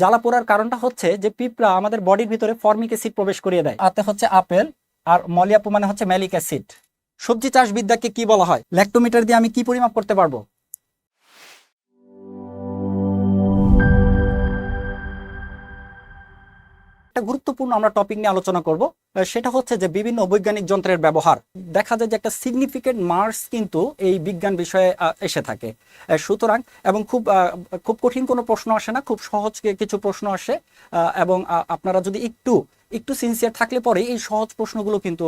জ্বালা পোড়ার কারণটা হচ্ছে যে পিঁপড়া আমাদের বডির ভিতরে ফর্মিক অ্যাসিড প্রবেশ করিয়ে দেয়। আতে হচ্ছে আপেল আর মলিয়াপু মানে হচ্ছে ম্যালিক অ্যাসিড। সবজি চাষ বিদ্যাকে কি বলা হয়? ল্যাক্টোমিটার দিয়ে আমি কি পরিমাপ করতে পারব? একটা গুরুত্বপূর্ণ আমরা টপিক নিয়ে আলোচনা করব সেটা হচ্ছে যে বিভিন্ন বৈজ্ঞানিক যন্ত্রের ব্যবহার। দেখা যায় যে একটা সিগনিফিকেন্ট মার্কস কিন্তু এই বিজ্ঞান বিষয়ে এসে থাকে। সুতরাং, এবং খুব খুব কঠিন কোনো প্রশ্ন আসে না, খুব সহজ কিছু প্রশ্ন আসে এবং আপনারা যদি একটু একটু সিনসিয়ার থাকলে পরে এই সহজ প্রশ্নগুলো কিন্তু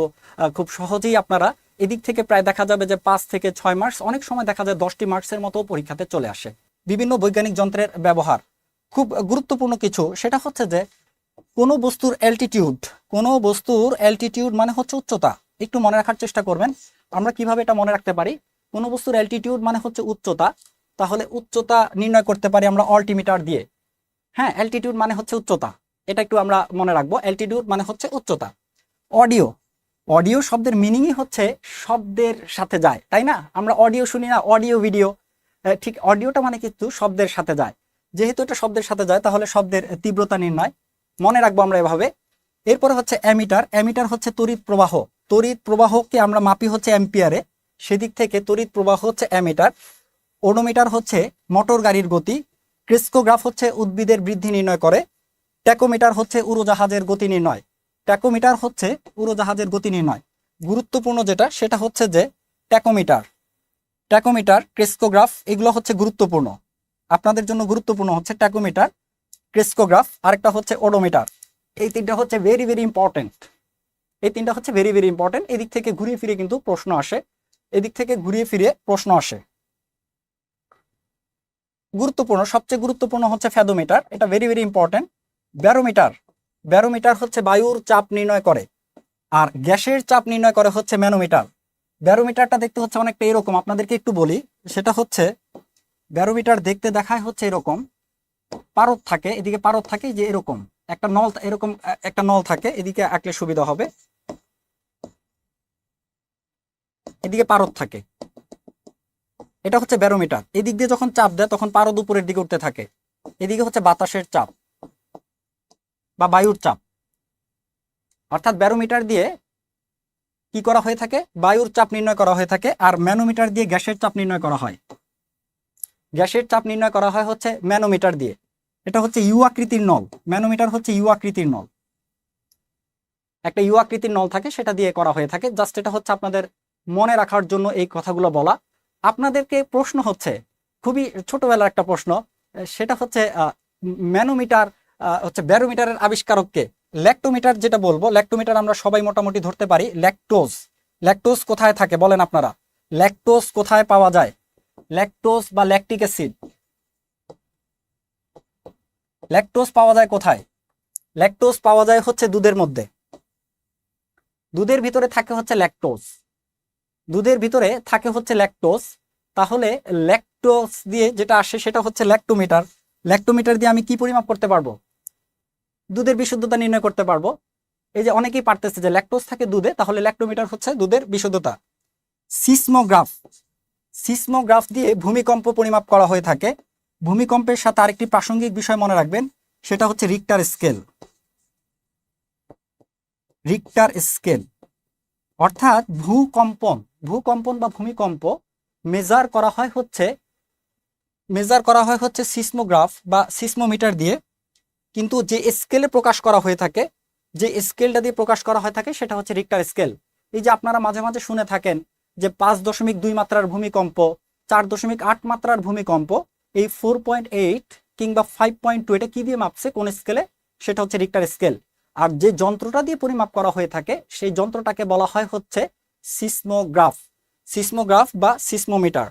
খুব সহজেই আপনারা এদিক থেকে প্রায় দেখা যাবে যে পাঁচ থেকে ছয় মার্কস অনেক সময় দেখা যায় দশটি মার্কসের মতো পরীক্ষাতে চলে আসে। বিভিন্ন বৈজ্ঞানিক যন্ত্রের ব্যবহার। খুব গুরুত্বপূর্ণ কিছু, সেটা হচ্ছে যে কোনো বস্তুর অ্যালটিটিউড কোনো বস্তুর অ্যালটিটিউড মানে হচ্ছে উচ্চতা। একটু মনে রাখার চেষ্টা করবেন। আমরা কীভাবে এটা মনে রাখতে পারি? কোনো বস্তুর অ্যালটিটিউড মানে হচ্ছে উচ্চতা। তাহলে উচ্চতা নির্ণয় করতে পারি আমরা অল্টিমিটার দিয়ে। হ্যাঁ অ্যালটিটিউড মানে হচ্ছে উচ্চতা। এটা একটু আমরা মনে রাখব। অ্যালটিটিউড মানে হচ্ছে উচ্চতা। অডিও অডিও শব্দের মিনিংই হচ্ছে শব্দের সাথে যায়, তাই না? আমরা অডিও শুনি না অডিও ভিডিও ঠিক অডিওটা মানে কিন্তু শব্দের সাথে যায়। যেহেতু এটা শব্দের সাথে যায়, তাহলে শব্দের তীব্রতা নির্ণয়। মনে রাখব আমরা এভাবে। এরপরে হচ্ছে অ্যামিটার। অ্যামিটার হচ্ছে তড়িৎ প্রবাহ। তড়িৎ প্রবাহকে আমরা মাপি হচ্ছে অ্যাম্পিয়ারে সেদিক থেকে তড়িৎ প্রবাহ হচ্ছে অ্যামিটার। ওডোমিটার হচ্ছে মোটর গাড়ির গতি। ক্রিস্কোগ্রাফ হচ্ছে উদ্ভিদের বৃদ্ধি নির্ণয় করে। ট্যাকোমিটার হচ্ছে উড়োজাহাজের গতি নির্ণয়। ট্যাকোমিটার হচ্ছে উড়োজাহাজের গতি নির্ণয়। গুরুত্বপূর্ণ যেটা, সেটা হচ্ছে যে ট্যাকোমিটার। ট্যাকোমিটার, ক্রিস্কোগ্রাফ, এগুলো হচ্ছে গুরুত্বপূর্ণ। আপনাদের জন্য গুরুত্বপূর্ণ হচ্ছে ট্যাকোমিটার। ক্রিস্কোগ্রাফ, আরেকটা হচ্ছে ওডোমিটার এই তিনটা হচ্ছে ভেরি ভেরি ইম্পর্টেন্ট এই তিনটা হচ্ছে ভেরি ভেরি ইম্পর্টেন্ট এদিক থেকে ঘুরিয়ে ফিরে কিন্তু প্রশ্ন আসে। এদিক থেকে ঘুরিয়ে ফিরে প্রশ্ন আসে। গুরুত্বপূর্ণ, সবচেয়ে গুরুত্বপূর্ণ হচ্ছে ফ্যাদোমিটার। এটা very very important barometer. Barometer হচ্ছে বায়ুর চাপ নির্ণয় করে। আর গ্যাসের চাপ নির্ণয় করে হচ্ছে ম্যানোমিটার। ব্যারোমিটারটা দেখতে হচ্ছে অনেকটা এরকম। আপনাদেরকে একটু বলি, সেটা হচ্ছে ব্যারোমিটার দেখতে দেখায় হচ্ছে এরকম। পারদ থাকে, এদিকে পারদ থাকে যে এরকম। একটা নল এরকম একটা নল থাকে, এদিকে আঁকলে সুবিধা হবে। এদিকে পারদ থাকে। এটা হচ্ছে ব্যারোমিটার। এদিক দিয়ে যখন চাপ দেয়, তখন পারদ উপরের দিকে উঠতে থাকে। এদিকে হচ্ছে বাতাসের চাপ বা বায়ুর চাপ। অর্থাৎ ব্যারোমিটার দিয়ে কি করা হয়ে থাকে? বায়ুর চাপ নির্ণয় করা হয়ে থাকে, আর ম্যানোমিটার দিয়ে গ্যাসের চাপ নির্ণয় করা হয়। গ্যাসের চাপ নির্ণয় করা হয় হচ্ছে ম্যানোমিটার দিয়ে। এটা হচ্ছে ইউ আকৃতির নল। ম্যানোমিটার হচ্ছে ইউ আকৃতির নল। একটা ইউ আকৃতির নল থাকে, সেটা দিয়ে করা হয়ে থাকে। জাস্ট এটা হচ্ছে আপনাদের মনে রাখার জন্য এই কথাগুলো বলা। আপনাদেরকে প্রশ্ন হচ্ছে, খুবই ছোটবেলার একটা প্রশ্ন, সেটা হচ্ছে ম্যানোমিটার হচ্ছে ব্যারোমিটারের আবিষ্কারককে ল্যাক্টোমিটার যেটা বলব, ল্যাক্টোমিটার আমরা সবাই মোটামুটি ধরতে পারি। ল্যাকটোজ। ল্যাকটোজ কোথায় থাকে বলেন আপনারা? ল্যাকটোজ কোথায় পাওয়া যায়? ল্যাকটোজ বা ল্যাকটিক অ্যাসিড ল্যাকটোজ পাওয়া যায় কোথায়? ল্যাকটোজ পাওয়া যায় হচ্ছে দুধের মধ্যে। দুধের ভিতরে থাকে হচ্ছে ল্যাকটোজ দুধের ভিতরে থাকে হচ্ছে ল্যাকটোজ তাহলে ল্যাকটোজ দিয়ে যেটা আসে সেটা হচ্ছে ল্যাক্টোমিটার ল্যাক্টোমিটার দিয়ে আমি কি পরিমাপ করতে পারব? দুধের বিশুদ্ধতা নির্ণয় করতে পারব। এই যে অনেকেই পারতেছে যে ল্যাকটোজ থাকে দুধে, তাহলে ল্যাক্টোমিটার হচ্ছে দুধের বিশুদ্ধতা। সিসমোগ্রাফ সিসমোগ্রাফ দিয়ে ভূমিকম্প পরিমাপ করা হয়ে থাকে। ভূমিকম্পের সাথে আরেকটি প্রাসঙ্গিক বিষয় মনে রাখবেন, সেটা হচ্ছে রিক্টার স্কেল রিক্টার স্কেল অর্থাৎ ভূকম্পন ভূকম্পন বা ভূমিকম্প মেজার করা হয় হচ্ছে মেজার করা হয় হচ্ছে সিসমোগ্রাফ বা সিসমোমিটার দিয়ে। কিন্তু যে স্কেলে প্রকাশ করা হয়ে থাকে, যে স্কেলটা দিয়ে প্রকাশ করা হয়ে থাকে, সেটা হচ্ছে রিক্টার স্কেল এই যে আপনারা মাঝে মাঝে শুনে থাকেন যে পাঁচ দশমিক দুই মাত্রার ভূমিকম্প, চার দশমিক আট মাত্রার ভূমিকম্প, এই ফোর পয়েন্ট এইট কিংবা ফাইভ পয়েন্ট টু এটা কি দিয়ে মাপছে কোন স্কেলে সেটা হচ্ছে রিক্টার স্কেল আর যে যন্ত্রটা দিয়ে পরিমাপ করা হয়ে থাকে, সেই যন্ত্রটাকে বলা হয় হচ্ছে সিসমোগ্রাফ সিসমোগ্রাফ বা সিসমোমিটার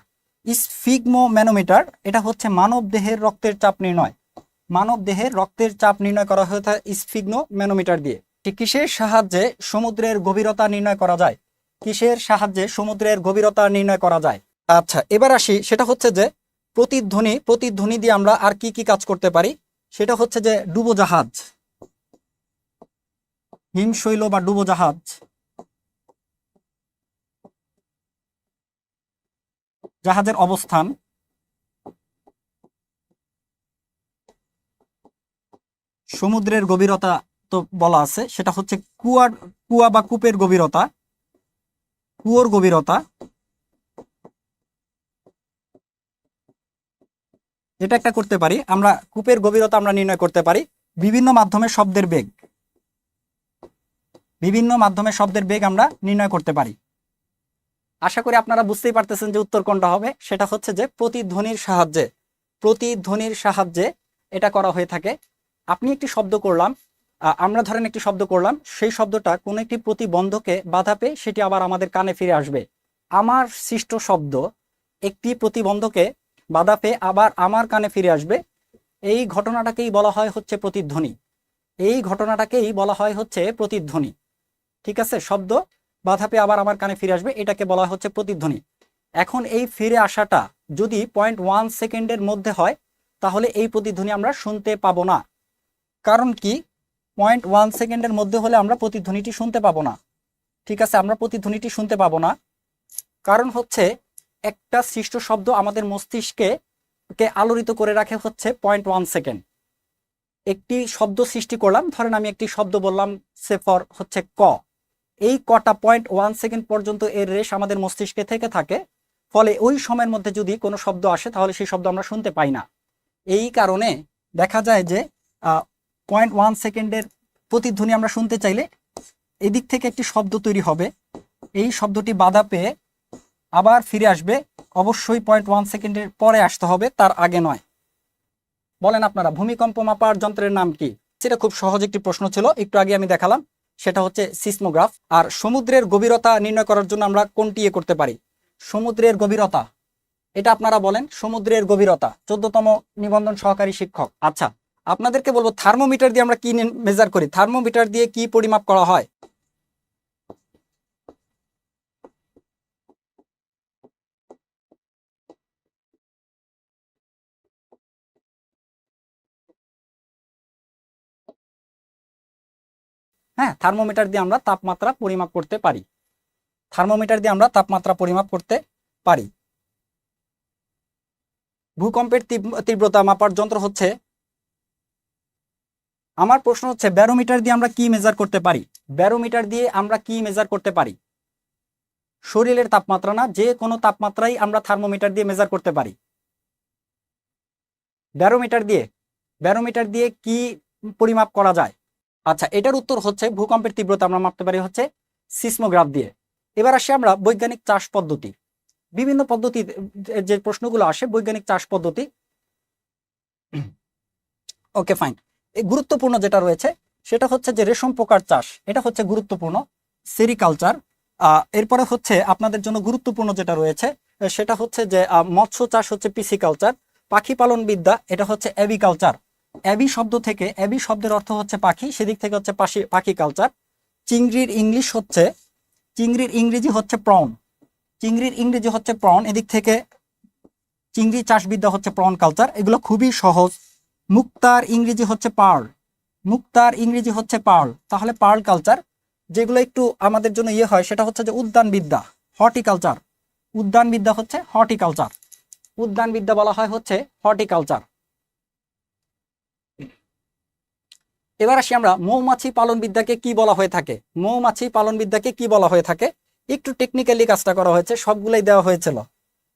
স্ফিগমো ম্যানোমিটার এটা হচ্ছে মানব দেহের রক্তের চাপ নির্ণয়। মানব দেহের রক্তের চাপ নির্ণয় করা হয়ে থাকে স্ফিগ্নো ম্যানোমিটার দিয়ে। কিসের সাহায্যে সমুদ্রের গভীরতা নির্ণয় করা যায়? কিসের সাহায্যে সমুদ্রের গভীরতা নির্ণয় করা যায়? আচ্ছা এবার আসি। সেটা হচ্ছে যে প্রতিধ্বনি প্রতিধ্বনি দিয়ে আমরা আর কি কি কাজ করতে পারি? সেটা হচ্ছে যে ডুবোজাহাজ। হিমশৈল বা ডুবোজাহাজ। জাহাজের অবস্থান। সমুদ্রের গভীরতা তো বলা আছে। সেটা হচ্ছে কুয়ার, কুয়া বা কূপের গভীরতা। কুয়োর গভীরতা। এটা একটা করতে পারি। আমরা কূপের গভীরতা আমরা নির্ণয় করতে পারি। বিভিন্ন মাধ্যমে শব্দের বেগ। বিভিন্ন মাধ্যমে শব্দের বেগ আমরা নির্ণয় করতে পারি। আশা করি আপনারা বুঝতেই পারতেছেন যে উত্তর কোনটা হবে। সেটা হচ্ছে যে প্রতিধ্বনির সাহায্যে প্রতিধ্বনির সাহায্যে এটা করা হয়ে থাকে। আপনি একটি শব্দ করলাম আমরা ধরেন একটি শব্দ করলাম, সেই শব্দটা কোনো একটি প্রতিবন্ধকে বাধা পেয়ে সেটি আবার আমাদের কানে ফিরে আসবে। আমার সৃষ্ট শব্দ একটি প্রতিবন্ধকে বাধা পেয়ে আবার আমার কানে ফিরে আসবে। এই ঘটনাটাকেই বলা হয় হচ্ছে প্রতিধ্বনি। এই ঘটনাটাকেই বলা হয় হচ্ছে প্রতিধ্বনি। ঠিক আছে? শব্দ বাধা পেয়ে আবার আমার কানে ফিরে আসবে, এটাকে বলা হচ্ছে প্রতিধ্বনি। এখন এই ফিরে আসাটা যদি পয়েন্ট ওয়ান সেকেন্ডের মধ্যে হয়, তাহলে এই প্রতিধ্বনি আমরা শুনতে পাবো না। কারণ কি? পয়েন্ট ওয়ান সেকেন্ডের মধ্যে হলে আমরা প্রতিধ্বনিটি শুনতে পাবো না। ঠিক আছে? আমরা প্রতিধ্বনিটি শুনতে পাবো না। কারণ হচ্ছে একটা সৃষ্ট শব্দ আমাদের মস্তিষ্কে কে আলোড়িত করে রাখে হচ্ছে পয়েন্ট ওয়ান সেকেন্ড। একটি শব্দ সৃষ্টি করলাম, ধরেন আমি একটি শব্দ বললাম সে ফর হচ্ছে ক। এই কটা পয়েন্ট ওয়ান সেকেন্ড পর্যন্ত এর রেশ আমাদের মস্তিষ্কে থেকে থাকে। ফলে ওই সময়ের মধ্যে যদি কোনো শব্দ আসে, তাহলে সেই শব্দ আমরা শুনতে পাই না। এই কারণে দেখা যায় যে পয়েন্ট ওয়ান সেকেন্ডের প্রতিধ্বনি আমরা শুনতে চাইলে এদিক থেকে একটি শব্দ তৈরি হবে। এই শব্দটি বাধা পেয়ে আবার ফিরে আসবে। অবশ্যই পয়েন্ট ওয়ান সেকেন্ডের পরে আসতে হবে, তার আগে নয়। বলেন আপনারা, ভূমিকম্প মাপার যন্ত্রের নাম কি? সেটা খুব সহজ একটি প্রশ্ন ছিল, একটু আগে আমি দেখালাম। সেটা হচ্ছে সিসমোগ্রাফ। আর সমুদ্রের গভীরতা নির্ণয় করার জন্য আমরা কোনটি ইয়ে করতে পারি? সমুদ্রের গভীরতা। এটা আপনারা বলেন, সমুদ্রের গভীরতা। চোদ্দতম নিবন্ধন সহকারী শিক্ষক। আচ্ছা আপনাদেরকে বলব থার্মোমিটার দিয়ে আমরা কি মেজার করি? থার্মোমিটার দিয়ে কি পরিমাপ করা হয়? হ্যাঁ থার্মোমিটার দিয়ে আমরা তাপমাত্রা পরিমাপ করতে পারি। থার্মোমিটার দিয়ে আমরা তাপমাত্রা পরিমাপ করতে পারি। ভূকম্পের তীব্রতা মাপার যন্ত্র হচ্ছে আমার প্রশ্ন হচ্ছে, ব্যারোমিটার দিয়ে আমরা কি মেজার করতে পারি? ব্যারোমিটার দিয়ে আমরা কি মেজার করতে পারি? শরীরের তাপমাত্রা না, যে কোনো তাপমাত্রাই আমরা থার্মোমিটার দিয়ে মেজার করতে পারি। ব্যারোমিটার দিয়ে ব্যারোমিটার দিয়ে কি পরিমাপ করা যায়? আচ্ছা এটার উত্তর হচ্ছে, ভূকম্পের তীব্রতা আমরা মাপতে পারি হচ্ছে সিসমোগ্রাফ দিয়ে। এবার আসি আমরা বৈজ্ঞানিক চাষ পদ্ধতি। বিভিন্ন পদ্ধতি, যে প্রশ্নগুলো আসে, বৈজ্ঞানিক চাষ পদ্ধতি। ওকে ফাইন গুরুত্বপূর্ণ যেটা রয়েছে, সেটা হচ্ছে যে রেশম পোকার চাষ, এটা হচ্ছে গুরুত্বপূর্ণ সেরিকালচার। এরপরে হচ্ছে আপনাদের জন্য গুরুত্বপূর্ণ যেটা রয়েছে সেটা হচ্ছে যে মৎস্য চাষ হচ্ছে পিসিকালচার, পাখি পালন বিদ্যা, এটা হচ্ছে অ্যাবিকালচার অ্যাবি শব্দ থেকে অ্যাবি শব্দের অর্থ হচ্ছে পাখি, সেদিক থেকে হচ্ছে পাখি পাখি কালচার। চিংড়ির ইংলিশ হচ্ছে, চিংড়ির ইংরেজি হচ্ছে প্রন। চিংড়ির ইংরেজি হচ্ছে প্রন, এদিক থেকে চিংড়ি চাষবিদ্যা হচ্ছে প্রন কালচার, এগুলো খুবই সহজ। মুক্তার ইংরেজি হচ্ছে পার্ল। মুক্তার ইংরেজি হচ্ছে পার্ল। তাহলে পার্ল কালচার, যেগুলো একটু আমাদের জন্য ইয়ে হয়, সেটা হচ্ছে যে উদ্যান বিদ্যা হর্টিকালচার। উদ্যান বিদ্যা হচ্ছে হর্টিকালচার। উদ্যান বিদ্যা বলা হয় হচ্ছে হর্টিকালচার। এবার আসি আমরা মৌমাছি পালন বিদ্যাকে কি বলা হয়ে থাকে? মৌমাছি পালন বিদ্যাকে কি বলা হয়ে থাকে? একটু টেকনিক্যালি কাজটা করা হয়েছে, সবগুলাই দেওয়া হয়েছিল।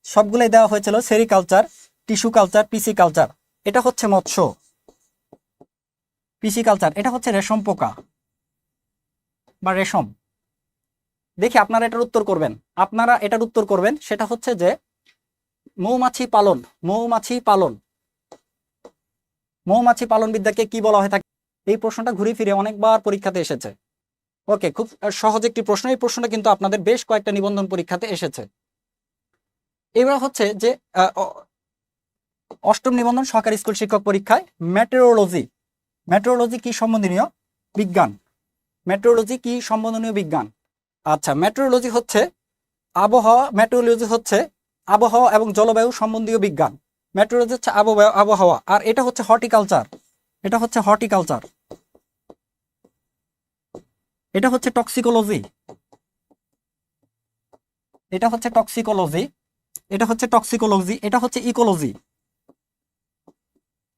সবগুলাই দেওয়া হয়েছিল sericulture, tissue culture, pisciculture. এটা হচ্ছে মৎস্য। পিসি কালচার, এটা হচ্ছে রেশম পোকা বা রেশম। দেখি আপনারা এটার উত্তর করবেন। আপনারা এটার উত্তর করবেন, সেটা হচ্ছে যে মৌমাছি পালন মৌমাছি পালন। মৌমাছি পালন বিদ্যাকে কি বলা হয়ে থাকে? এই প্রশ্নটা ঘুরে ফিরে অনেকবার পরীক্ষাতে এসেছে। ওকে, খুব সহজ একটি প্রশ্ন। এই প্রশ্নটা কিন্তু আপনাদের বেশ কয়েকটা নিবন্ধন পরীক্ষাতে এসেছে। এবার হচ্ছে যে অষ্টম নিবন্ধন সরকারি স্কুল শিক্ষক পরীক্ষায় মেটেরোলজি মেট্রোলজি কি সম্বন্ধনীয়? বিজ্ঞান। মেট্রোলজি কি সম্বন্ধনীয় বিজ্ঞান? আচ্ছা মেট্রোলজি হচ্ছে আবহাওয়া মেট্রোলজি হচ্ছে আবহাওয়া এবং জলবায়ু সম্বন্ধীয় বিজ্ঞান। মেট্রোলজি হচ্ছে আবহাওয়া আবহাওয়া। আর এটা হচ্ছে হর্টিকালচার এটা হচ্ছে হর্টিকালচার এটা হচ্ছে টক্সিকোলজি এটা হচ্ছে টক্সিকোলজি এটা হচ্ছে টক্সিকোলজি এটা হচ্ছে ইকোলজি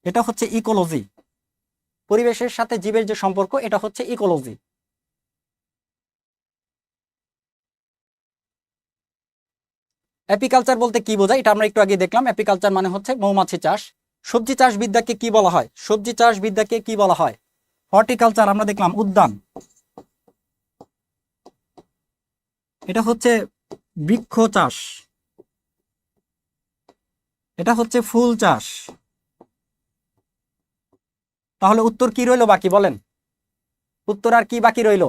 এটা হচ্ছে ইকোলজি পরিবেশের সাথে জীবের যে সম্পর্ক, এটা হচ্ছে ইকোলজি অ্যাপিকালচার বলতে কি বোঝায়? এটা আমরা একটু আগে দেখলাম। অ্যাপিকালচার মানে হচ্ছে মৌমাছি চাষ। সবজি চাষ বিদ্যাকে কি বলা হয়? সবজি চাষ বিদ্যাকে কি বলা হয়? হর্টিকালচার আমরা দেখলাম উদ্যান। এটা হচ্ছে বৃক্ষ চাষ। এটা হচ্ছে ফুল চাষ। তাহলে উত্তর কি রইল বাকি, বলেন? উত্তর আর কি বাকি রইল?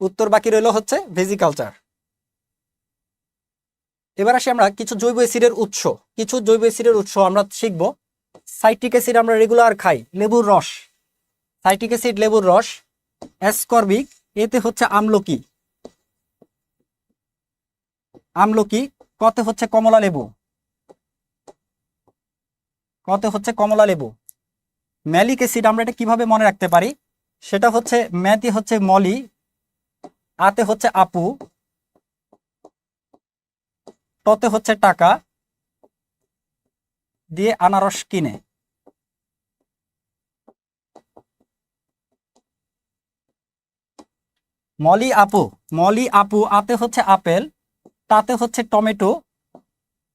উত্তর বাকি রইল হচ্ছে ভেজিকালচার। এবার আসি আমরা কিছু জৈব অ্যাসিডের উৎস। কিছু জৈব অ্যাসিডের উৎস আমরা শিখব। সাইট্রিক অ্যাসিড আমরা রেগুলার খাই, লেবুর রস। সাইট্রিক অ্যাসিড, লেবুর রস, অ্যাসকর্বিক, এতে হচ্ছে আমলকি। আমলকি, কতে হচ্ছে কমলা লেবু। কতে হচ্ছে কমলা লেবু? ম্যালিক অ্যাসিড আমরা এটা কীভাবে মনে রাখতে পারি? সেটা হচ্ছে ম্যাথি হচ্ছে মলি, আতে হচ্ছে আপু, টতে হচ্ছে টাকা, দিয়ে আনারস কিনে। মলি আপু মলি আপু, আতে হচ্ছে আপেল, তাতে হচ্ছে টমেটো,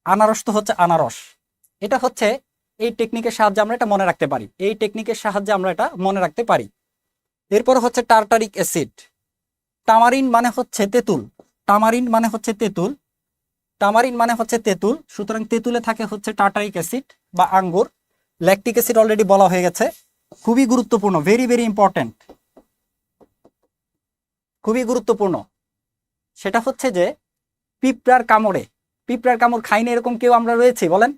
আনারস তো হচ্ছে আনারস। এটা হচ্ছে এই টেকনিকের সাহায্যে আমরা এটা মনে রাখতে পারি। এই টেকনিকের সাহায্যে আমরা এটা মনে রাখতে পারি। এরপর হচ্ছে টার্টারিক অ্যাসিড টামারিন মানে হচ্ছে তেঁতুল। টামারিন মানে হচ্ছে তেঁতুল। টামারিন মানে হচ্ছে তেঁতুল। সুতরাং তেঁতুলে থাকে হচ্ছে টার্টারিক অ্যাসিড বা আঙ্গুর। ল্যাকটিক অ্যাসিড অলরেডি বলা হয়ে গেছে। খুবই গুরুত্বপূর্ণ ভেরি ভেরি ইম্পর্টেন্ট খুবই গুরুত্বপূর্ণ। সেটা হচ্ছে যে পিঁপড়ার কামড়ে। পিঁপড়ার কামড় খাইনি এরকম কেউ আমরা রয়েছি, বলেন?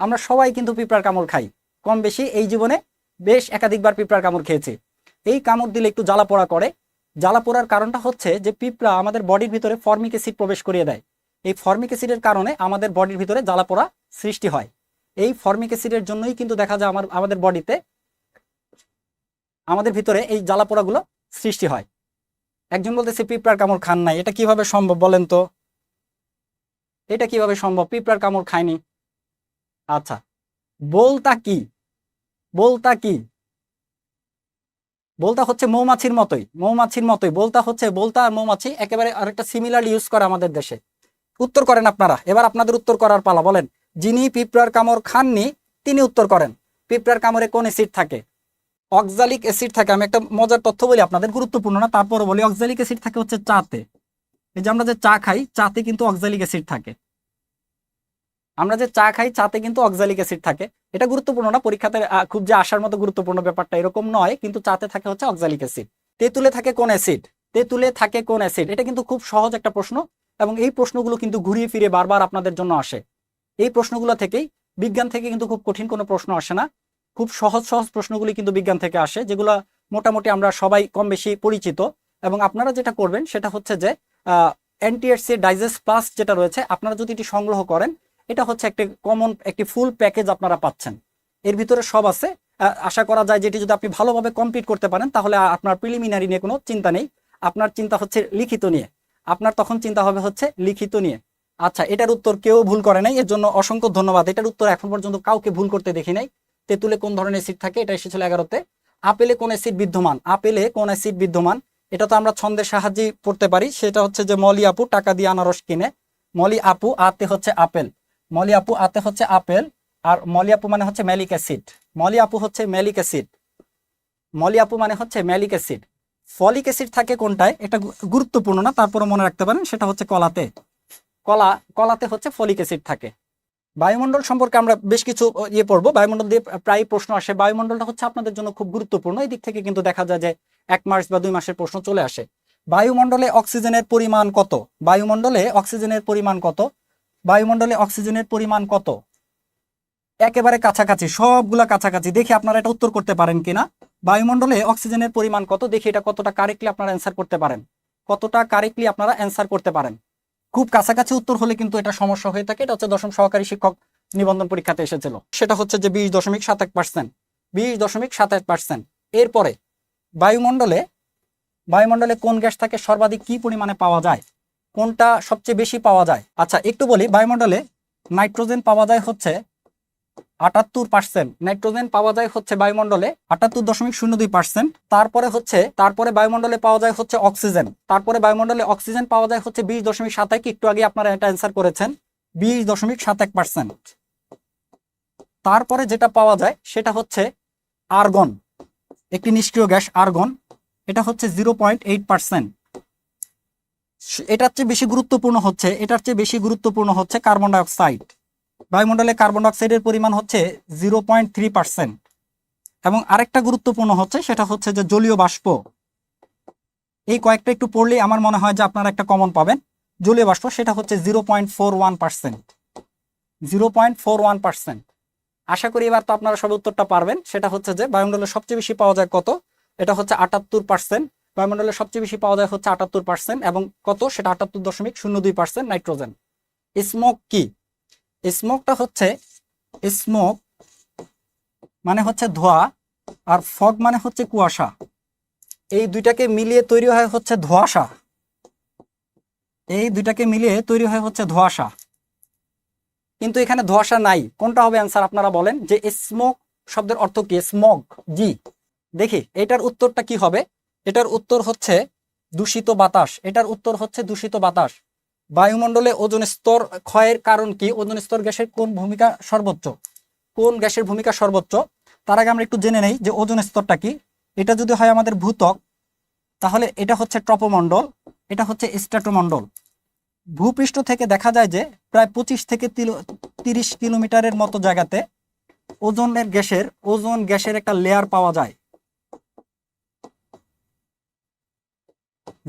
আমরা সবাই কিন্তু পিঁপড়ার কামড় খাই। কম বেশি এই জীবনে বেশ একাধিকবার পিঁপড়ার কামড় খেয়েছি। এই কামড় দিলে একটু জ্বালা পোড়া করে। জ্বালা পোড়ার কারণটা হচ্ছে যে পিঁপড়া আমাদের বডির ভিতরে ফর্মিক অ্যাসিড প্রবেশ করিয়ে দেয়। এই ফর্মিক অ্যাসিডের কারণে আমাদের বডির ভিতরে জ্বালা পোড়া সৃষ্টি হয়। এই ফর্মিক অ্যাসিডের জন্যই কিন্তু দেখা যায় আমার, আমাদের বডিতে আমাদের ভিতরে এই জ্বালা পোড়াগুলো সৃষ্টি হয়। একজন বলতেছে, পিঁপড়ার কামড় খান নাই। এটা কীভাবে সম্ভব বলেন তো? এটা কীভাবে সম্ভব? পিঁপড়ার কামড় খায়নি। আচ্ছা বলতা কি? বলতা কি? বলতা হচ্ছে মৌমাছির মতোই মৌমাছির মতোই। বলতা হচ্ছে, বলতা আর মৌমাছি একেবারে আরেকটা সিমিলার ইউজ করে আমাদের দেশে। উত্তর করেন আপনারা, এবার আপনাদের উত্তর করার পালা, বলেন, যিনি পিঁপড়ার কামড় খাননি, তিনি উত্তর করেন। পিঁপড়ার কামড়ে কোন অ্যাসিড থাকে? অক্সালিক অ্যাসিড থাকে, আমি একটা মজার তথ্য বলি আপনাদের, গুরুত্বপূর্ণ না, তারপরও বলি অক্সালিক অ্যাসিড থাকে হচ্ছে চাতে। এই যে আমরা যে চা খাই, চাতে কিন্তু অক্সালিক অ্যাসিড থাকে। আমরা যে চা খাই, চাতে কিন্তু অক্সালিক অ্যাসিড থাকে। এটা গুরুত্বপূর্ণ না, পরীক্ষাতে খুব যে আসার মতো গুরুত্বপূর্ণ ব্যাপারটা এরকম নয়, কিন্তু চাতে থাকে হচ্ছে অক্সালিক অ্যাসিড তেঁতুলে থাকে কোন অ্যাসিড তেঁতুলে থাকে কোন অ্যাসিড এটা কিন্তু খুব সহজ একটা প্রশ্ন, এবং এই প্রশ্নগুলো কিন্তু ঘুরিয়ে ফিরে বারবার আপনাদের জন্য আসে। এই প্রশ্নগুলো থেকেই বিজ্ঞান থেকে কিন্তু খুব কঠিন কোনো প্রশ্ন আসে না। খুব সহজ সহজ প্রশ্নগুলি কিন্তু বিজ্ঞান থেকে আসে, যেগুলো মোটামুটি আমরা সবাই কম বেশি পরিচিত। এবং আপনারা যেটা করবেন, সেটা হচ্ছে যে এনটিএসসি ডাইজেস্ট প্লাস যেটা রয়েছে, আপনারা যদি এটি সংগ্রহ করেন এটা হচ্ছে একটি কমন একটি ফুল প্যাকেজ আপনারা পাচ্ছেন। এর ভিতরে সব আছে। আশা করা যায় যেটি যদি আপনি ভালোভাবে কমপ্লিট করতে পারেন, তাহলে আপনার প্রিলিমিনারি নিয়ে কোনো চিন্তা নেই। আপনার চিন্তা হচ্ছে লিখিত নিয়ে। আপনার তখন চিন্তা হবে হচ্ছে লিখিত নিয়ে। আচ্ছা এটার উত্তর কেউ ভুল করে নাই, এর জন্য অসংখ্য ধন্যবাদ। এটার উত্তর এখন পর্যন্ত কাউকে ভুল করতে দেখি নাই। তেঁতুলে কোন ধরনের সিট থাকে, এটা এসেছিল এগারোতে। আপেলে কোন অ্যাসিড বিদ্যমান? আপেলে কোন অ্যাসিড বিদ্যমান? এটা তো আমরা ছন্দের সাহায্যে পড়তে পারি। সেটা হচ্ছে যে মলি আপু টাকা দিয়ে আনারস কিনে। মলি আপু আতে হচ্ছে আপেল। মলি আপু আতে হচ্ছে আপেল, আর মলি আপু মানে হচ্ছে ম্যালিক অ্যাসিড। মলি আপু হচ্ছে ম্যালিক অ্যাসিড। মলি আপু মানে হচ্ছে ম্যালিক অ্যাসিড। ফলিক অ্যাসিড থাকে কোনটায়? এটা গুরুত্বপূর্ণ না তারপরে মনে রাখতে পারেন, সেটা হচ্ছে কলাতে। কলা, কলাতে হচ্ছে ফলিক অ্যাসিড থাকে। বায়ুমণ্ডল সম্পর্কে আমরা বেশ কিছু ইয়ে পড়ব। বায়ুমণ্ডল দিয়ে প্রায় প্রশ্ন আসে। বায়ুমণ্ডলটা হচ্ছে আপনাদের জন্য খুব গুরুত্বপূর্ণ। এই দিক থেকে কিন্তু দেখা যায় যে এক মাস বা দুই মাসের প্রশ্ন চলে আসে। বায়ুমণ্ডলে অক্সিজেনের পরিমাণ কত? বায়ুমণ্ডলে অক্সিজেনের পরিমাণ কত? বায়ুমণ্ডলে অক্সিজেনের পরিমাণ কত? একেবারে কাছাকাছি, সবগুলা কাছাকাছি। দেখে আপনারা এটা উত্তর করতে পারেন কিনা। বায়ুমণ্ডলে অক্সিজেনের পরিমাণ কত? দেখি এটা কতটা কারেক্টলি আপনারা অ্যান্সার করতে পারেন। কতটা কারেক্টলি আপনারা অ্যান্সার করতে পারেন। খুব কাছাকাছি উত্তর হলে কিন্তু এটা সমস্যা হয়ে থাকে। এটা হচ্ছে দশম সহকারী শিক্ষক নিবন্ধন পরীক্ষাতে এসেছিল। সেটা হচ্ছে যে বিশ দশমিক সাত এক পার্সেন্ট বিশ দশমিক সাত এক পার্সেন্ট এরপরে বায়ুমণ্ডলে বায়ুমণ্ডলে কোন গ্যাস থাকে? সর্বাধিক কি পরিমাণে পাওয়া যায়? কোনটা সবচেয়ে বেশি পাওয়া যায়? আচ্ছা একটু বলি, বায়ুমণ্ডলে নাইট্রোজেন পাওয়া যায় হচ্ছে আটাত্তর পার্সেন্ট। নাইট্রোজেন পাওয়া যায় হচ্ছে বায়ুমণ্ডলে আটাত্তর দশমিক শূন্য দুই পার্সেন্ট। তারপরে হচ্ছে, তারপরে বায়ুমণ্ডলে পাওয়া যায় হচ্ছে অক্সিজেন। তারপরে বায়ুমণ্ডলে অক্সিজেন পাওয়া যায় হচ্ছে বিশ দশমিক সাত এক। একটু আগে আপনারা এটা অ্যান্সার করেছেন, বিশ দশমিক সাত এক পার্সেন্ট। তারপরে যেটা পাওয়া যায়, সেটা হচ্ছে আর্গন, একটি নিষ্ক্রিয় গ্যাস আর্গন। এটা হচ্ছে জিরো পয়েন্ট এইট পার্সেন্ট। এটার চেয়ে বেশি গুরুত্বপূর্ণ হচ্ছে, এটার চেয়ে বেশি গুরুত্বপূর্ণ হচ্ছে কার্বন ডাইঅক্সাইড বায়ুমণ্ডলে কার্বন ডাইঅক্সাইডের পরিমাণ হচ্ছে জিরো পয়েন্ট থ্রি পার্সেন্ট এবং আরেকটা গুরুত্বপূর্ণ হচ্ছে, সেটা হচ্ছে যে জলীয় বাষ্প। এই কয়েকটা একটু পড়লেই আমার মনে হয় যে আপনারা একটা কমন পাবেন। জলীয় বাষ্প, সেটা হচ্ছে zero point four one percent zero point four one percent আশা করি এবার তো আপনারা সব উত্তরটা পারবেন। সেটা হচ্ছে যে বায়ুমণ্ডলে সবচেয়ে বেশি পাওয়া যায় কত? এটা হচ্ছে আটাত্তর পার্সেন্ট বায়ুমণ্ডলে সবচেয়ে বেশি পাওয়া যায় হচ্ছে আটাত্তর পার্সেন্ট এবং কত? সেটা আটাত্তর দশমিক শূন্য দুই পার্সেন্ট নাইট্রোজেন। স্মোক কি? স্মোকটা হচ্ছে, স্মোক মানে হচ্ছে ধোঁয়া আর ফগ মানে হচ্ছে কুয়াশা। এই দুইটাকে মিলিয়ে তৈরি হয় হচ্ছে ধোঁয়াশা। এই দুইটাকে মিলিয়ে তৈরি হয় হচ্ছে ধোঁয়াশা। কিন্তু এখানে ধোঁয়াশা নাই। কোনটা হবে অ্যান্সার আপনারা বলেন? যে স্মোক শব্দের অর্থ কি? স্মগ জি। দেখি, এটার উত্তরটা কি হবে? এটার উত্তর হচ্ছে দূষিত বাতাস। এটার উত্তর হচ্ছে দূষিত বাতাস। বায়ুমণ্ডলে ওজন স্তর ক্ষয়ের কারণ কি? ওজন স্তর গ্যাসের কোন ভূমিকা সর্বোচ্চ? কোন গ্যাসের ভূমিকা সর্বোচ্চ? তার আগে আমরা একটু জেনে নেই যে ওজন স্তরটা কি। এটা যদি হয় আমাদের ভূতক তাহলে এটা হচ্ছে ট্রপোমণ্ডল, এটা হচ্ছে স্ট্যাটোমণ্ডল ভূপৃষ্ঠ থেকে দেখা যায় যে প্রায় পঁচিশ থেকে তিরিশ কিলোমিটারের মতো জায়গাতে ওজনের গ্যাসের, ওজন গ্যাসের একটা লেয়ার পাওয়া যায়।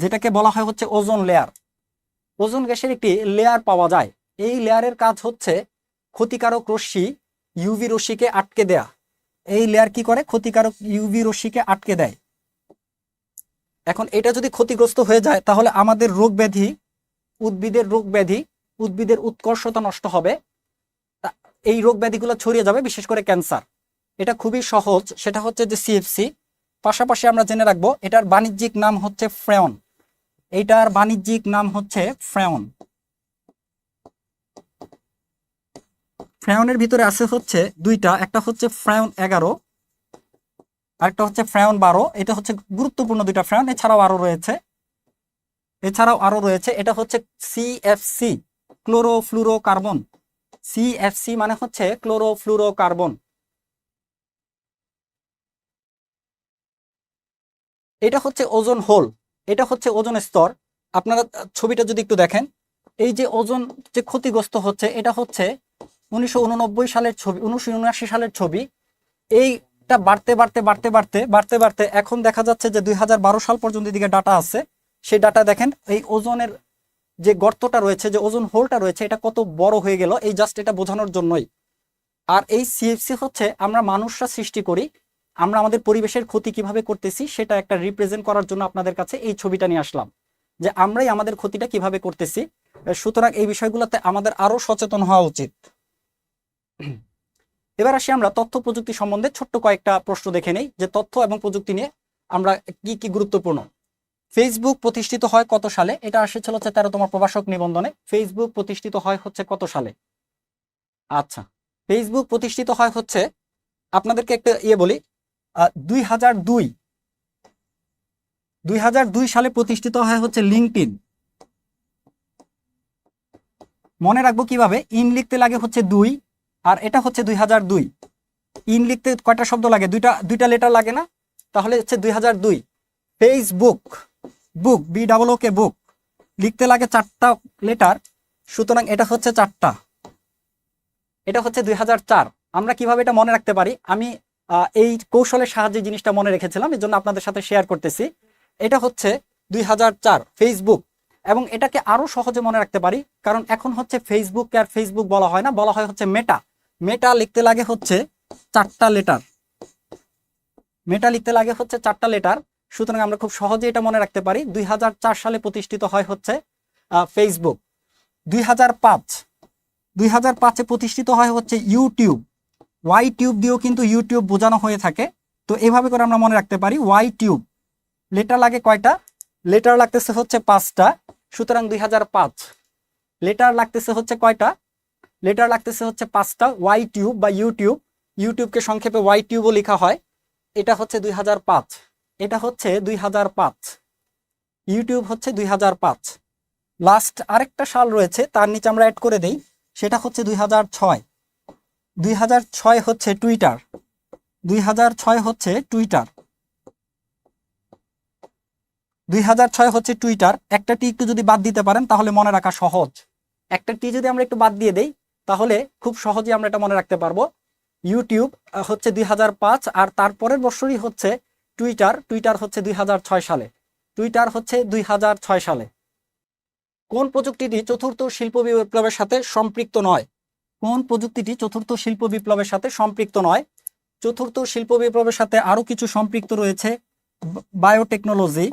যেটাকে বলা হয় হচ্ছে ওজন লেয়ার ওজন গ্যাসের একটি লেয়ার পাওয়া যায়। এই লেয়ারের কাজ হচ্ছে ক্ষতিকারক রশ্মি ইউভি রশ্মিকে আটকে দেয়া। এই লেয়ার কি করে? ক্ষতিকারক ইউভি রশ্মিকে আটকে দেয়। এখন এটা যদি ক্ষতিগ্রস্ত হয়ে যায়, তাহলে আমাদের রোগ ব্যাধি, উদ্ভিদের রোগ ব্যাধি, উদ্ভিদের উৎকর্ষতা নষ্ট হবে। এই রোগ ব্যাধিগুলো ছড়িয়ে যাবে, বিশেষ করে ক্যান্সার। এটা খুবই সহজ। সেটা হচ্ছে যে সিএফসি পাশাপাশি আমরা জেনে রাখব, এটার বাণিজ্যিক নাম হচ্ছে ফ্রেয়ন এইটার বাণিজ্যিক নাম হচ্ছে ফ্রেয়ন। ফ্রেয়নের ভিতরে আছে হচ্ছে দুইটা, একটা হচ্ছে ফ্রেয়ন এগারো, আরেকটা হচ্ছে ফ্রেয়ন বারো। এটা হচ্ছে গুরুত্বপূর্ণ দুইটা ফ্রেয়ন, এছাড়াও আরও রয়েছে। এছাড়াও আরও রয়েছে, এটা হচ্ছে সিএফসি ক্লোরোফ্লুরো কার্বন সিএফসি মানে হচ্ছে ক্লোরোফ্লুরো কার্বন এটা হচ্ছে ওজন হোল। এটা হচ্ছে ওজন স্তর। আপনারা ছবিটা যদি একটু দেখেন, এই যে ওজন যে ক্ষতিগ্রস্ত হচ্ছে, এটা হচ্ছে উনিশশো সালের ছবি, উনিশশো সালের ছবি। এইটা বাড়তে বাড়তে বাড়তে বাড়তে বাড়তে বাড়তে এখন দেখা যাচ্ছে যে দুই সাল পর্যন্ত দিকে ডাটা আছে। সেই ডাটা দেখেন, এই ওজনের যে গর্তটা রয়েছে, যে ওজন হোলটা রয়েছে, এটা কত বড় হয়ে গেল, এই জাস্ট এটা বোঝানোর জন্যই। আর এই সিএফসি হচ্ছে আমরা মানুষরা সৃষ্টি করি আমরা আমাদের পরিবেশের ক্ষতি কীভাবে করতেছি সেটা একটা রিপ্রেজেন্ট করার জন্য আপনাদের কাছে এই ছবিটা নিয়ে আসলাম। যে আমরাই আমাদের ক্ষতিটা কীভাবে করতেছি সুতরাং এই বিষয়গুলোতে আমাদের আরও সচেতন হওয়া উচিত। এবার আসি আমরা তথ্য প্রযুক্তি সম্বন্ধে ছোট্ট কয়েকটা প্রশ্ন দেখে নেই, যে তথ্য এবং প্রযুক্তি নিয়ে আমরা কি কি গুরুত্বপূর্ণ। ফেসবুক প্রতিষ্ঠিত হয় কত সালে? এটা আসেছিল হচ্ছে তেরোতম প্রভাষক নিবন্ধনে। ফেসবুক প্রতিষ্ঠিত হয় হচ্ছে কত সালে? আচ্ছা ফেসবুক প্রতিষ্ঠিত হয় হচ্ছে, আপনাদেরকে একটা ইয়ে বলি দুই হাজার দুই। দুই হাজার দুই সালে প্রতিষ্ঠিত হয় হচ্ছে লিঙ্কটিন মনে রাখব কীভাবে? ইন লিখতে লাগে হচ্ছে দুই, আর এটা হচ্ছে দুই হাজার দুই। ইন লিখতে কয়টা শব্দ লাগে? দুইটা দুইটা লেটার লাগে না? তাহলে হচ্ছে দুই হাজার দুই। Facebook book B double O K লিখতে লাগে চারটা লেটার, সুতরাং এটা হচ্ছে চারটা। এটা হচ্ছে দুই হাজার চার। আমরা কীভাবে এটা মনে রাখতে পারি? আমি এই কৌশলের সাহায্যে জিনিসটা মনে রেখেছিলাম এই জন্য আপনাদের সাথে শেয়ার করতেছি। এটা হচ্ছে দুই হাজার চার ফেসবুক এবং এটাকে আরও সহজে মনে রাখতে পারি, কারণ এখন হচ্ছে ফেসবুককে আর ফেসবুক বলা হয় না, বলা হয় হচ্ছে মেটা মেটা লিখতে লাগে হচ্ছে চারটা লেটার মেটা লিখতে লাগে হচ্ছে চারটা লেটার সুতরাং আমরা খুব সহজে এটা মনে রাখতে পারি, দুই হাজার চার সালে প্রতিষ্ঠিত হয় হচ্ছে ফেসবুক দুই হাজার পাঁচ। দুই হাজার পাঁচে প্রতিষ্ঠিত হয় হচ্ছে ইউটিউব ওয়াই টিউব দিয়েও কিন্তু ইউটিউব বোঝানো হয়ে থাকে। তো এভাবে করে আমরা মনে রাখতে পারি ওয়াই টিউব লেটার লাগে কয়টা? লেটার লাগতেছে হচ্ছে পাঁচটা। সুতরাং দুই পাঁচ। লেটার লাগতেছে হচ্ছে কয়টা? লেটার লাগতেছে হচ্ছে পাঁচটা। ওয়াই টিউব বা ইউটিউব ইউটিউবকে সংক্ষেপে ওয়াই টিউবও লেখা হয়। এটা হচ্ছে দুই হাজার পাঁচ। এটা হচ্ছে দুই হাজার পাঁচ। ইউটিউব হচ্ছে দুই হাজার পাঁচ। লাস্ট আরেকটা সাল রয়েছে, তার নিচে আমরা অ্যাড করে দেই। সেটা হচ্ছে দুই ছয়। দুই হাজার ছয় হচ্ছে টুইটার। দুই হাজার ছয় হচ্ছে টুইটার। দুই হাজার ছয় হচ্ছে টুইটার। একটা টি একটু যদি বাদ দিতে পারেন, তাহলে মনে রাখা সহজ। একটা টি যদি আমরা একটু বাদ দিয়ে দেই, তাহলে খুব সহজেই আমরা এটা মনে রাখতে পারব। ইউটিউব হচ্ছে দুই হাজার পাঁচ আর তারপরের বছরই হচ্ছে টুইটার। টুইটার হচ্ছে দুই হাজার ছয় সালে। টুইটার হচ্ছে দুই হাজার ছয় সালে। কোন প্রযুক্তিটি চতুর্থ শিল্প বিপ্লবের সাথে সম্পৃক্ত নয়? কোন প্রযুক্তিটি চতুর্থ শিল্প বিপ্লবের সাথে সম্পৃক্ত নয়? চতুর্থ শিল্প বিপ্লবের সাথে আরও কিছু সম্পৃক্ত রয়েছে বায়োটেকনোলজি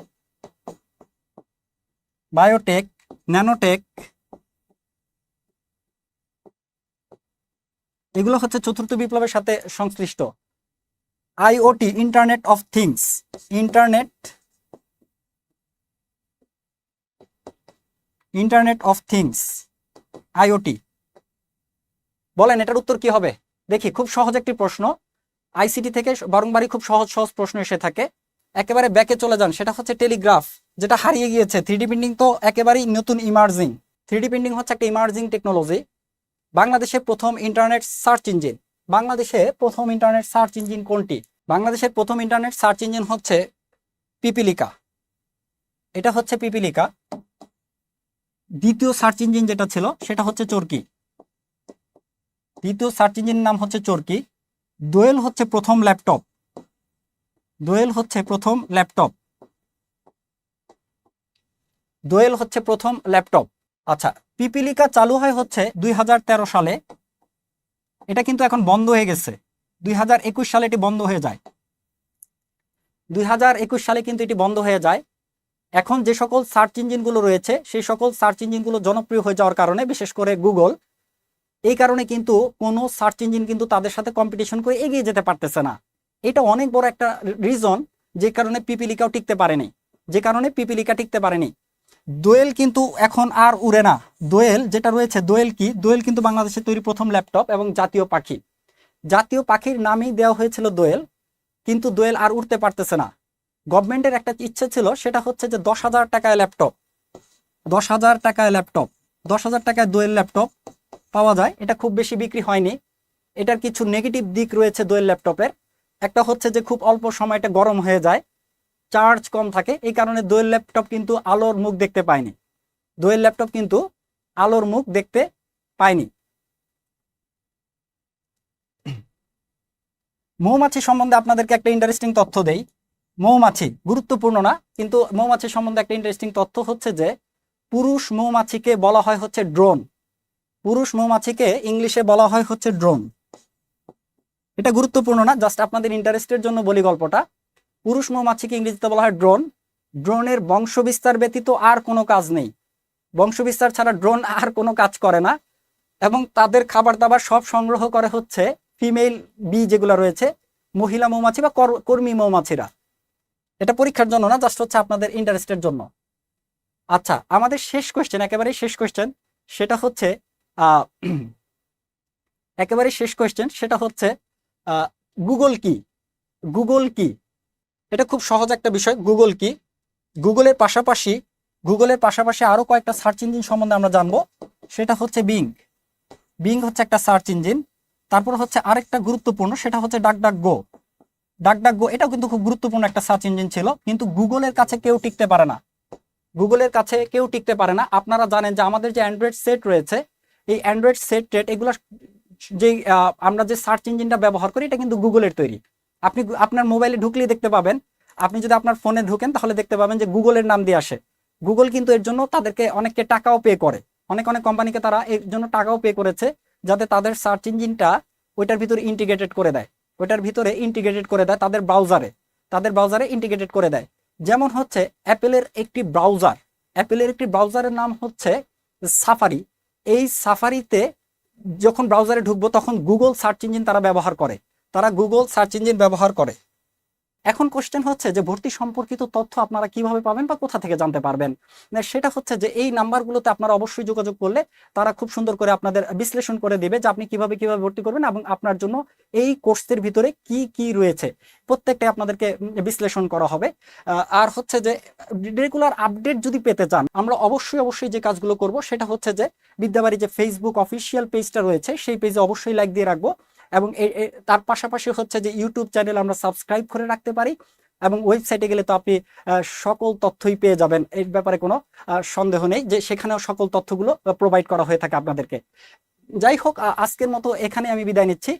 বায়োটেক ন্যানোটেক এগুলো হচ্ছে চতুর্থ বিপ্লবের সাথে সংশ্লিষ্ট। I O T internet of things internet internet of things I O T. বলেন, এটার উত্তর কি হবে? দেখি, খুব সহজ একটি প্রশ্ন। আইসিটি থেকে বারংবারই খুব সহজ সহজ প্রশ্ন এসে থাকে। একেবারে ব্যাকে চলে যান, সেটা হচ্ছে টেলিগ্রাফ যেটা হারিয়ে গিয়েছে। থ্রি প্রিন্টিং তো একেবারেই নতুন ইমার্জিং থ্রি প্রিন্টিং হচ্ছে একটা ইমার্জিং টেকনোলজি বাংলাদেশের প্রথম ইন্টারনেট সার্চ ইঞ্জিন বাংলাদেশে প্রথম ইন্টারনেট সার্চ ইঞ্জিন কোনটি? বাংলাদেশের প্রথম ইন্টারনেট সার্চ ইঞ্জিন হচ্ছে পিপিলিকা। এটা হচ্ছে পিপিলিকা। দ্বিতীয় সার্চ ইঞ্জিন যেটা ছিল, সেটা হচ্ছে চরকি। দ্বিতীয় সার্চ ইঞ্জিন নাম হচ্ছে চরকি। দোয়েল হচ্ছে প্রথম ল্যাপটপ। দোয়েল হচ্ছে প্রথম ল্যাপটপ। দোয়েল হচ্ছে প্রথম ল্যাপটপ। আচ্ছা পিপিলিকা চালু হয় হচ্ছে দুই হাজার তেরো সালে। এটা কিন্তু এখন বন্ধ হয়ে গেছে। দুই হাজার একুশ সালে এটি বন্ধ হয়ে যায়। দুই হাজার একুশ সালে কিন্তু এটি বন্ধ হয়ে যায়। এখন যে সকল সার্চ ইঞ্জিনগুলো রয়েছে, সেই সকল সার্চ ইঞ্জিনগুলো জনপ্রিয় হয়ে যাওয়ার কারণে, বিশেষ করে গুগল এই কারণে কিন্তু কোনো সার্চ ইঞ্জিন কিন্তু তাদের সাথে কম্পিটিশন করে এগিয়ে যেতে পারতেছে না। এটা অনেক বড় একটা রিজন যে কারণে পিপিলিকাও টিকতে পারেনি, যে কারণে পিপিলিকা টিকতে পারেনি। দোয়েল কিন্তু এখন আর উড়ে না। দোয়েল যেটা রয়েছে, দোয়েল কি? দোয়েল কিন্তু বাংলাদেশে তৈরি প্রথম ল্যাপটপ এবং জাতীয় পাখি। জাতীয় পাখির নামেই দেওয়া হয়েছিল দোয়েল, কিন্তু দোয়েল আর উঠতে পারতেছে না। গভর্নমেন্টের একটা ইচ্ছে ছিল, সেটা হচ্ছে যে দশ হাজার টাকায় ল্যাপটপ দশ হাজার টাকায় ল্যাপটপ দশ হাজার টাকায় দোয়েল ল্যাপটপ পাওয়া যায়। এটা খুব বেশি বিক্রি হয়নি। এটার কিছু নেগেটিভ দিক রয়েছে দোয়েল ল্যাপটপের। একটা হচ্ছে যে খুব অল্প সময় এটা গরম হয়ে যায় চার্জ কম থাকে। এই কারণে দোয়েল ল্যাপটপ কিন্তু আলোর মুখ দেখতে পায়নি। দোয়েল ল্যাপটপ কিন্তু আলোর মুখ দেখতে পায়নি। মৌমাছি সম্বন্ধে আপনাদেরকে একটা ইন্টারেস্টিং তথ্য দেই। মৌমাছি গুরুত্বপূর্ণ না, কিন্তু মৌমাছি সম্বন্ধে একটা ইন্টারেস্টিং তথ্য হচ্ছে যে পুরুষ মৌমাছিকে বলা হয় হচ্ছে ড্রোন। পুরুষ মৌমাছিকে ইংলিশে বলা হয় হচ্ছে ড্রোন। এটা গুরুত্বপূর্ণ না, জাস্ট আপনাদের ইন্টারেস্টের জন্য বলি গল্পটা। পুরুষ মৌমাছিকে ইংরেজিতে বলা হয় ড্রোন। ড্রোনের বংশবিস্তার ব্যতীত আর কোনো কাজ নেই। বংশবিস্তার ছাড়া ড্রোন আর কোনো কাজ করে না। এবং তাদের খাবার দাবার সব সংগ্রহ করে হচ্ছে ফিমেল বি যেগুলো রয়েছে, মহিলা মৌমাছি বা কর- কর্মী মৌমাছিরা। এটা পরীক্ষার জন্য না, জাস্ট হচ্ছে আপনাদের ইন্টারেস্টের জন্য। আচ্ছা আমাদের শেষ কোয়েশ্চেন একেবারে শেষ কোয়েশ্চেন সেটা হচ্ছে একেবারে শেষ কোয়েশ্চেন সেটা হচ্ছে গুগল কি? গুগল কি? এটা খুব সহজ একটা বিষয় গুগল কি? গুগলের পাশাপাশি গুগলের পাশাপাশি আরও কয়েকটা সার্চ ইঞ্জিন সম্বন্ধে আমরা জানব। সেটা হচ্ছে বিং বিং হচ্ছে একটা সার্চ ইঞ্জিন তারপর হচ্ছে আরেকটা গুরুত্বপূর্ণ, সেটা হচ্ছে ডাক ডাক গো ডাক ডাক গো এটাও কিন্তু খুব গুরুত্বপূর্ণ একটা সার্চ ইঞ্জিন ছিল, কিন্তু গুগলের কাছে কেউ টিকতে পারে না। গুগলের কাছে কেউ টিকতে পারে না। আপনারা জানেন যে আমাদের যে অ্যান্ড্রয়েড সেট রয়েছে এই অ্যান্ড্রয়েড সেট টেট এগুলো যে আমরা যে সার্চ ইঞ্জিনটা ব্যবহার করি, এটা কিন্তু গুগলের তৈরি। আপনি আপনার মোবাইলে ঢুকলেই দেখতে পাবেন। আপনি যদি আপনার ফোনে ঢুকেন, তাহলে দেখতে পাবেন যে গুগলের নাম দিয়ে আসে। গুগল কিন্তু এর জন্য তাদেরকে অনেককে টাকাও পে করে। অনেক অনেক কোম্পানিকে তারা এর জন্য টাকাও পে করেছে, যাতে তাদের সার্চ ইঞ্জিনটা ওইটার ভিতরে ইন্টিগ্রেটেড করে দেয়। ওইটার ভিতরে ইন্টিগ্রেটেড করে দেয় তাদের ব্রাউজারে তাদের ব্রাউজারে ইন্টিগ্রেটেড করে দেয়। যেমন হচ্ছে অ্যাপেলের একটি ব্রাউজার অ্যাপেলের একটি ব্রাউজারের নাম হচ্ছে সাফারি এই সাফারিতে যখন ব্রাউজারে ঢুকবো, তখন গুগল সার্চ ইঞ্জিন তারা ব্যবহার করে। তারা গুগল সার্চ ইঞ্জিন ব্যবহার করে। এখন কোশ্চেন হচ্ছে যে ভর্তি সম্পর্কিত তথ্য আপনারা কীভাবে পাবেন বা কোথা থেকে জানতে পারবেন? সেটা হচ্ছে যে এই নাম্বারগুলোতে আপনারা অবশ্যই যোগাযোগ করলে তারা খুব সুন্দর করে আপনাদের বিশ্লেষণ করে দিবে যে আপনি কীভাবে কীভাবে ভর্তি করবেন এবং আপনার জন্য এই কোর্সের ভিতরে কি কি রয়েছে। প্রত্যেকটাই আপনাদেরকে বিশ্লেষণ করা হবে। আর হচ্ছে যে রেগুলার আপডেট যদি পেতে চান, আমরা অবশ্যই অবশ্যই যে কাজগুলো করব সেটা হচ্ছে যে বিদ্যাবাড়ি যে ফেসবুক অফিসিয়াল পেজটা রয়েছে, সেই পেজে অবশ্যই লাইক দিয়ে রাখব। এবং তার পাশাপাশি হচ্ছে যে ইউটিউব চ্যানেল আমরা সাবস্ক্রাইব করে রাখতে পারি এবং ওয়েবসাইটে গেলে তো আপনি সকল তথ্যই পেয়ে যাবেন। এর ব্যাপারে কোনো সন্দেহ নেই যে সেখানেও সকল তথ্যগুলো প্রোভাইড করা হয়ে থাকে আপনাদেরকে। যাই হোক আজকের মতো এখানে আমি বিদায় নিচ্ছি।